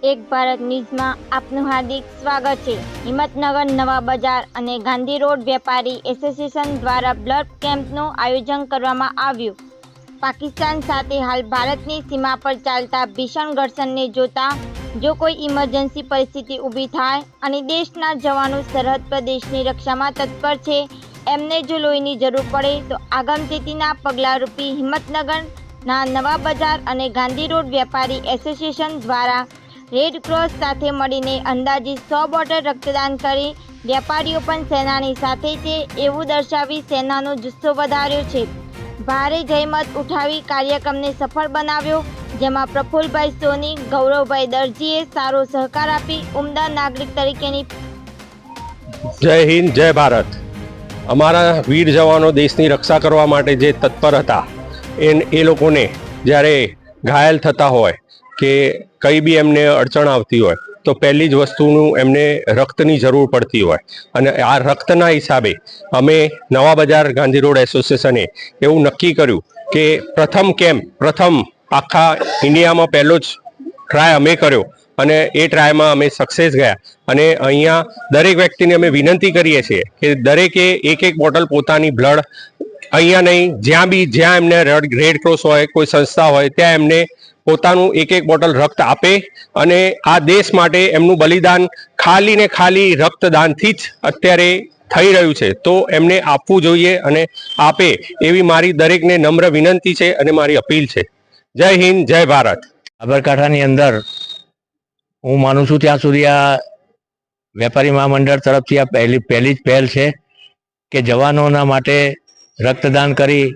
એક ભારત ન્યૂઝમાં આપનું હાર્દિક સ્વાગત છે. હિંમતનગર, નવા બજાર અને ગાંધી રોડ વેપારી એસોસિએશન દ્વારા બ્લડ કેમ્પનું આયોજન કરવામાં આવ્યું. પાકિસ્તાન સાથે હાલ ભારતની સીમા પર ચાલતા ભીષણ ઘર્ષણને જોતા જો કોઈ ઇમરજન્સી પરિસ્થિતિ ઊભી થાય અને દેશના જવાનો સરહદ પ્રદેશની રક્ષામાં તત્પર છે એમને જો લોહીની જરૂર પડે તો આગમચેતીના પગલાંરૂપી હિંમતનગરના નવા બજાર અને ગાંધી રોડ વેપારી એસોસિએશન દ્વારા રેડ ક્રોસ સાથે મળીને અંદાજિત સો બોટલ રક્તદાન કરી વેપારીઓ પણ સેનાની સાથે છે એવું દર્શાવી સેનાનો જુસ્સો વધાર્યો છે. ભારે જહેમત ઉઠાવી કાર્યક્રમને સફળ બનાવ્યો, જેમાં પ્રફુલભાઈ સોની, ગૌરવભાઈ દરજીએ સારો સહકાર આપી ઉમદા નાગરિક તરીકેની જય હિન્દ, જય ભારત. અમારા વીર જવાનો દેશની રક્ષા કરવા માટે જે તત્પર હતા એ લોકોને જ્યારે ઘાયલ થતા હોય કે કંઈ બી એમને અડચણ આવતી હોય, તો પહેલી જ વસ્તુનું એમને રક્તની જરૂર પડતી હોય. અને આ રક્તના હિસાબે અમે નવા બજાર ગાંધી રોડ એસોસિએશને એવું નક્કી કર્યું કે પ્રથમ કેમ્પ પ્રથમ આખા ઇન્ડિયામાં પહેલો જ ટ્રાય અમે કર્યો અને એ ટ્રાયમાં અમે સક્સેસ ગયા. અને અહીંયા દરેક વ્યક્તિને અમે વિનંતી કરીએ છીએ કે દરેકે એક એક બોટલ પોતાની બ્લડ અહીંયા નહીં, જ્યાં બી જ્યાં એમને રેડ ક્રોસ હોય, કોઈ સંસ્થા હોય, ત્યાં એમને પોતાનું એક એક બોટલ રક્ત આપે અને આ દેશ માટે એમનું બલિદાન ખાલી ને ખાલી રક્તદાનથી જ અત્યારે થઈ રહ્યું છે. તો એમને આપવું જોઈએ અને આપે એવી મારી દરેકને નમ્ર વિનંતી છે અને મારી અપીલ છે. જય હિન્દ, જય ભારત. સાબરકાંઠાની અંદર હું માનું છું ત્યાં સુધી આ વેપારી મહામંડળ તરફથી આ પહેલી પહેલી જ પહેલ છે કે જવાનોના માટે રક્તદાન કરી,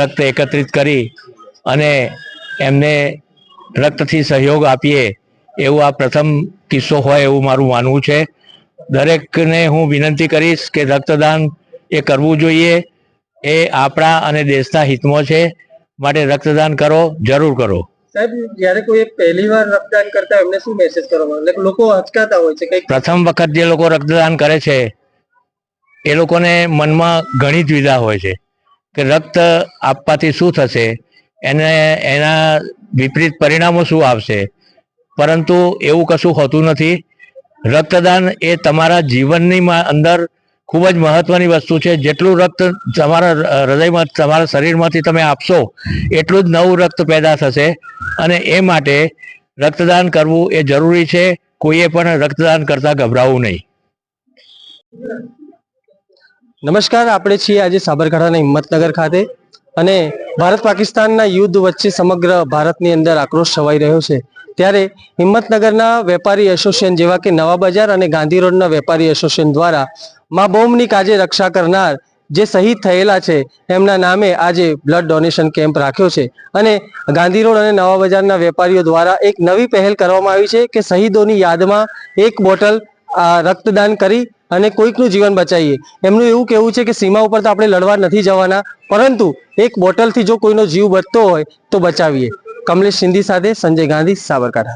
રક્ત એકત્રિત કરી અને એમને રક્તથી સહયોગ આપીએ એવું આ પ્રથમ કિસ્સો હોય એવું મારું માનવું છે. દરેકને હું વિનંતી કરીશ કે રક્તદાન એ કરવું જોઈએ. એ આપણા અને દેશના હિતમાં છે. માટે રક્તદાન કરો જરૂર કરો. સાહેબ જ્યારે કોઈ પહેલી વાર રક્તદાન કરતા એમને શું મેસેજ કરવામાં એટલે લોકો અચકાતા હોય છે કંઈક? પ્રથમ વખત જે લોકો રક્તદાન કરે છે એ લોકોને મનમાં ઘણી દ્વિધા હોય છે કે રક્ત આપવાથી શું થશે? એને, એના વિપરીત પરિણામો શું આવશે? પરંતુ એવું કશું હોતું નથી. રક્તદાન એ તમારા જીવનની અંદર ખૂબ જ મહત્વની વસ્તુ છે. જેટલું રક્ત તમારા હૃદયમાં, તમારા શરીરમાંથી તમે આપશો, એટલું જ નવું રક્ત પેદા થશે. અને એ માટે રક્તદાન કરવું એ જરૂરી છે. કોઈએ પણ રક્તદાન કરતા ગભરાવું નહીં. નમસ્કાર, આપણે છીએ આજે સાબરકાંઠાના હિંમતનગર ખાતે. અને ભારત પાકિસ્તાનના યુદ્ધ વચ્ચે સમગ્ર ભારતની અંદર આક્રોશ છવાઈ રહ્યો છે. ત્યારે હિંમતનગરના વેપારી એસોસિએશન જેવા કે નવા બજાર અને ગાંધી રોડના વેપારી એસોસિએશન દ્વારા મા બોમની કાજે રક્ષા કરનાર જે શહીદ થયેલા છે, એમના નામે આજે બ્લડ ડોનેશન કેમ્પ રાખ્યો છે. અને ગાંધી રોડ અને નવા બજારના વેપારીઓ દ્વારા એક નવી પહેલ કરવામાં આવી છે કે શહીદોની યાદમાં એક બોટલ રક્તદાન કરી અને કોઈકનું જીવન બચાવીએ. એમનું એવું કહેવું છે કે સીમા ઉપર તો આપણે લડવા નથી જવાના, પરંતુ એક બોટલથી જો કોઈનો જીવ બચતો હોય તો બચાવીએ. કમલેશ સિંધી સાથે સંજય ગાંધી, સાબરકાંઠા.